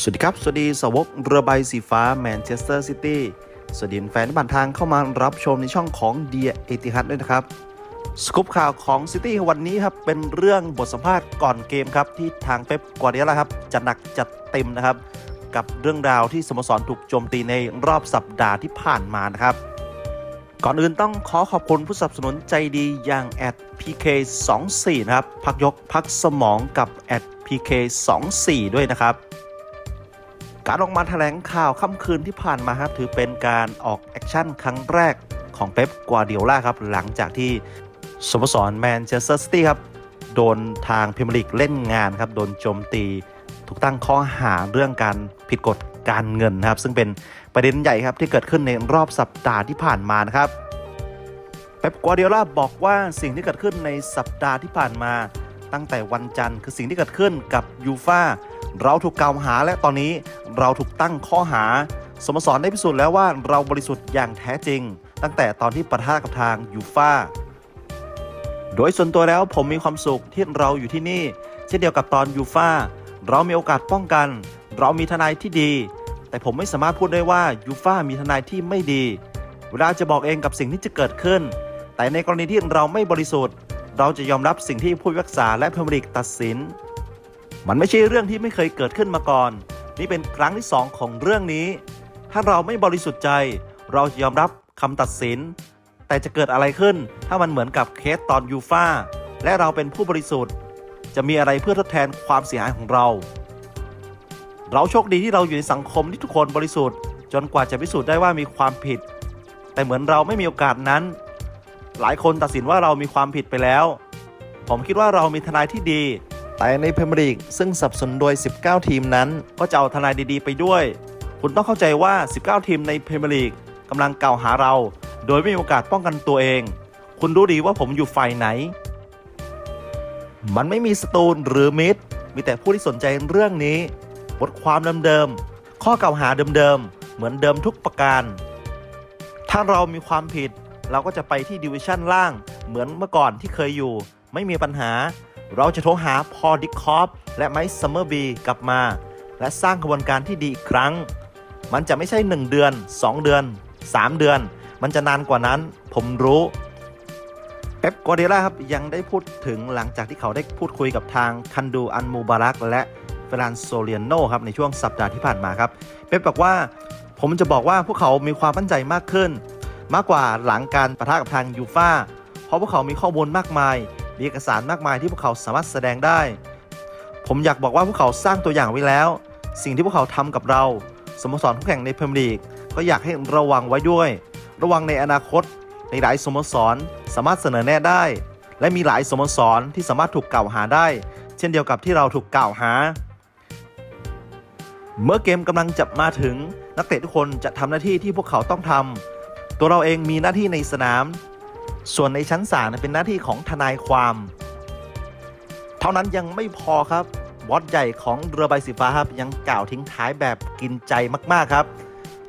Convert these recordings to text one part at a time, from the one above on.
สวัสดีครับ สวัสดีสาวกเรือใบสีฟ้าแมนเชสเตอร์ซิตี้ สวัสดีแฟนที่ผ่านทางเข้ามารับชมในช่องของเดียเอติฮัดด้วยนะครับ สกูปข่าวของซิตี้วันนี้ครับ เป็นเรื่องบทสัมภาษณ์ก่อนเกมครับ ที่ทางเป๊ปกวาเดียล่าครับจัดหนักจัดเต็มนะครับ กับเรื่องราวที่สโมสรถูกโจมตีในรอบสัปดาห์ที่ผ่านมานะครับ ก่อนอื่นต้องขอขอบคุณผู้สนับสนุนใจดีอย่างแอด PK24 นะครับ พักยกพักสมองกับแอด PK24 ด้วยนะครับ การออกมาแถลงข่าวค่ำคืนที่ผ่านมาครับถือเป็นการออกแอคชั่นครั้งแรกของเป๊ปกวาร์เดียล่าครับหลังจากที่สโมสรแมนเชสเตอร์ซิตี้ครับโดนทางพรีเมียร์ลีกเล่นงานครับโดนโจมตีถูกตั้งข้อหาเรื่องการผิดกฎการเงินนะครับ ซึ่งเป็นประเด็นใหญ่ครับที่เกิดขึ้นในรอบสัปดาห์ที่ผ่านมานะครับเป๊ปกัวเดียล่าบอกว่าสิ่งที่เกิดขึ้นในสัปดาห์ที่ผ่านมา ตั้งแต่วันจันทร์คือสิ่งที่เกิดขึ้นกับยูฟาเราถูกกล่าวหาและตอนนี้เราถูกตั้งข้อหา สมสรได้พิสูจน์แล้วว่าเราบริสุทธิ์อย่างแท้จริง ตั้งแต่ตอนที่ปะทะกับทางยูฟาโดยส่วนตัวแล้วผมมีความสุขที่เราอยู่ที่นี่ เช่นเดียวกับตอนยูฟาเรามีโอกาสป้องกัน เรามีทนายที่ดี แต่ผมไม่สามารถพูดได้ว่ายูฟามีทนายที่ไม่ดี เวลาจะบอกเองกับสิ่งที่จะเกิดขึ้น แต่ในกรณีที่เราไม่บริสุทธิ์ เราจะยอมรับสิ่งที่ผู้พิพากษาและพรีเมียร์ลีกตัดสิน มันไม่ใช่เรื่องที่ไม่เคยเกิดขึ้นมาก่อน นี่เป็นครั้งที่สองของเรื่องนี้ ถ้าเราไม่บริสุทธิ์ใจ เราจะยอมรับคำตัดสิน แต่จะเกิดอะไรขึ้น ถ้ามันเหมือนกับเคสตอนยูฟาและเราเป็นผู้บริสุทธิ์ จะมีอะไรเพื่อทดแทนความเสียหายของเรา เราโชคดีที่เราอยู่ในสังคมที่ทุกคนบริสุทธิ์ จนกว่าจะพิสูจน์ได้ว่ามีความผิด แต่เหมือนเราไม่มีโอกาสนั้น หลายคนตัดสินว่าเรามีความผิดไปแล้ว ผมคิดว่าเรามีทนายที่ดี แต่ในพรีเมียร์ลีกซึ่งสับสนโดย 19 ทีมนั้น ก็จะเอาทนายดีๆ ไปด้วย คุณต้องเข้าใจว่า 19 ทีมในพรีเมียร์ลีกกำลังกล่าวหาเรา โดยไม่มีโอกาสป้องกันตัวเอง คุณรู้ดีว่าผมอยู่ฝ่ายไหน มันไม่มีสตูลหรือมิตรมีแต่ผู้ที่สนใจเรื่องนี้ บทความเดิมๆข้อกล่าวหาเดิมๆเหมือนเดิมทุกประการ ถ้าเรามีความผิด เราก็จะไปที่ดิวิชั่นล่าง เหมือนเมื่อก่อนที่เคยอยู่ ไม่มีปัญหา เราจะโทรหาพอดิคอฟและไมซ์ซัมเมอร์บีกลับมา และสร้างกระบวนการที่ดีอีกครั้ง มันจะไม่ใช่ 1 เดือน 2 เดือน 3 เดือน มันจะนานกว่านั้น ผมรู้เป๊ปกัวเดล่าครับยังได้พูดถึงหลังจากที่เขาได้พูดคุยกับทางคันดูอันมูบารักและเฟรานโซเลียโนครับในช่วงสัปดาห์ที่ผ่านมาครับ เป๊ปบอกว่า ผมจะบอกว่าพวกเขามีความมั่นใจมากขึ้น มากกว่าหลังการประทะกับทางยูฟาเพราะพวกเขามีข้อมูลมากมาย มีเอกสารมากมายที่พวกเขาสามารถแสดงได้ ผมอยากบอกว่าพวกเขาสร้างตัวอย่างไว้แล้ว สิ่งที่พวกเขาทำกับเรา สโมสรทุกแห่งในพรีเมียร์ลีกก็อยากให้ระวังไว้ด้วย ระวังในอนาคต ในหลายสโมสรสามารถเสนอแน่ได้ และมีหลายสโมสรที่สามารถถูกกล่าวหาได้ เช่นเดียวกับที่เราถูกกล่าวหา เมื่อเกมกำลังจะมาถึงนักเตะทุกคนจะทำหน้าที่ที่พวกเขาต้องทำ ตัวเราเองมีหน้าที่ในสนาม ส่วนในชั้นศาลเป็นหน้าที่ของทนายความ เท่านั้นยังไม่พอครับบอสใหญ่ของเรือใบสีฟ้าครับยังกล่าวทิ้งท้ายแบบกินใจมากๆครับ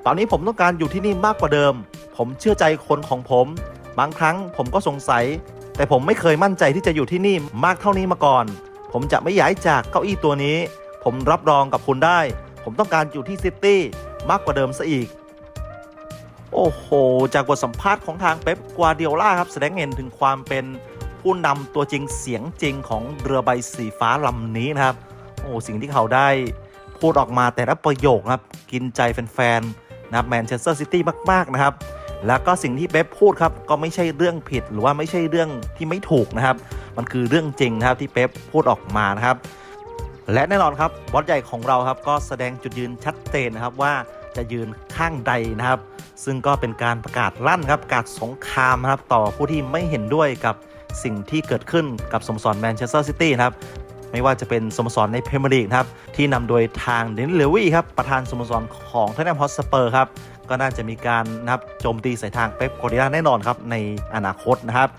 ตอนนี้ผมต้องการอยู่ที่นี่มากกว่าเดิม ผมเชื่อใจคนของผม บางครั้งผมก็สงสัย แต่ผมไม่เคยมั่นใจที่จะอยู่ที่นี่มากเท่านี้มาก่อน ผมจะไม่ย้ายจากเก้าอี้ตัวนี้ ผมรับรองกับคุณได้ ผมต้องการอยู่ที่ซิตี้มากกว่าเดิมซะอีก โอ้โห จากบทสัมภาษณ์ของทางเป๊ปกัวเดียล่าครับแสดงเห็นถึงความเป็นผู้นำตัวจริงเสียงจริงของเรือใบสีฟ้าลำนี้นะครับ โอ้สิ่งที่เขาได้พูดออกมาแต่ละประโยคครับ กินใจแฟนๆนะครับแมนเชสเตอร์ซิตี้มาก ๆ นะครับ แล้วก็สิ่งที่เป๊ปพูดครับ ก็ไม่ใช่เรื่องผิดหรือว่าไม่ใช่เรื่องที่ไม่ถูกนะครับ มันคือเรื่องจริงนะครับที่เป๊ปพูดออกมานะครับ และแน่นอนครับบอสใหญ่ของเราครับก็แสดงจุดยืนชัดเจนนะครับว่า จะยืนข้างใดนะครับ ซึ่งก็เป็นการประกาศลั่นครับประกาศสงครามนะครับ ต่อผู้ที่ไม่เห็นด้วยกับสิ่งที่เกิดขึ้นกับสโมสรแมนเชสเตอร์ซิตี้นะครับไม่ว่าจะเป็นสโมสรในพรีเมียร์ลีกครับที่นำโดยทางเดนเลวี่ครับประธานสโมสรของท o นแนมฮอตสเปอร์ครับก็น่าจะมีการนะครับโจมตีใส่ทางเป๊ปโกเดียแน่นอนครับในอนาคตนะครับ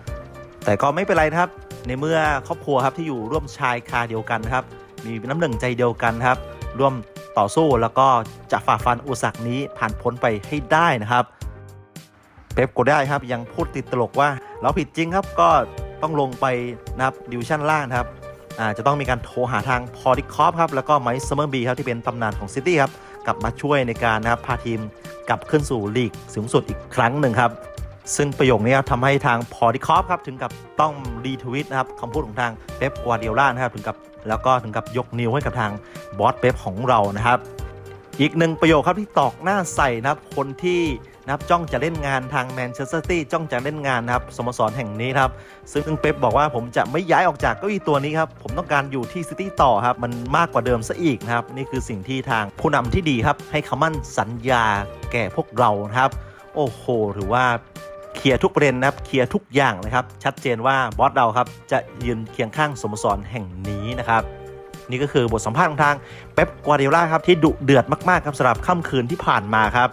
แต่ก็ไม่เป็นไรนะครับ ในเมื่อครอบครัวครับที่อยู่ร่วมชายคาเดียวกันนะครับมีน้ำหนึ่งใจเดียวกันครับร่วม ต่อสู้ แล้วก็จะฝ่าฟันอุปสรรคนี้ผ่านพ้นไปให้ได้นะครับ เป๊ปโกได้ครับยังพูดติดตลกว่า เราผิดจริงครับก็ต้องลงไปนะครับดิวชั่นล่างครับจะต้องมีการโทรหาทางพอดิคอฟครับแล้วก็ไมค์ซัมเมอร์บีครับที่เป็นตำนานของซิตี้ครับกลับมาช่วยในการนะครับพาทีมกลับขึ้นสู่ลีกสูงสุดอีกครั้งหนึ่งครับ ซึ่งประโยคนี้ครับทำให้ทางพอดิคอฟครับถึงกับต้องรีทวิตนะครับคำพูดของทางเป๊ปกัวเดียล่านะครับถึงกับแล้วก็ถึงกับยกนิ้วให้กับทางบอสเป๊ปของเรานะครับ อีกหนึ่งประโยคครับที่ตอกหน้าใส่นะครับคนที่นะครับจ้องจะเล่นงานทางแมนเชสเตอร์ซิตี้จ้องจะเล่นงานนะครับสโมสรแห่งนี้ครับซึ่งเป๊ปบอกว่าผมจะไม่ย้ายออกจากเก้าอี้ตัวนี้ครับผมต้องการอยู่ที่ซิตี้ต่อครับมันมากกว่าเดิมซะอีกนะครับนี่คือสิ่งที่ทางผู้นำที่ดีครับให้คำมั่นสัญญาแก่พวกเรานะครับ โอ้โหถือว่า เคลียร์ทุกประเด็นนะครับเคลียร์ทุกอย่างนะครับ ชัดเจนว่าบอสเราครับจะยืนเคียงข้างสโมสรแห่งนี้นะครับ นี่ก็คือบทสัมภาษณ์ของทางเป๊ปกัวเดียล่าครับที่ดุเดือดมากๆครับสำหรับค่ำคืนที่ผ่านมาครับ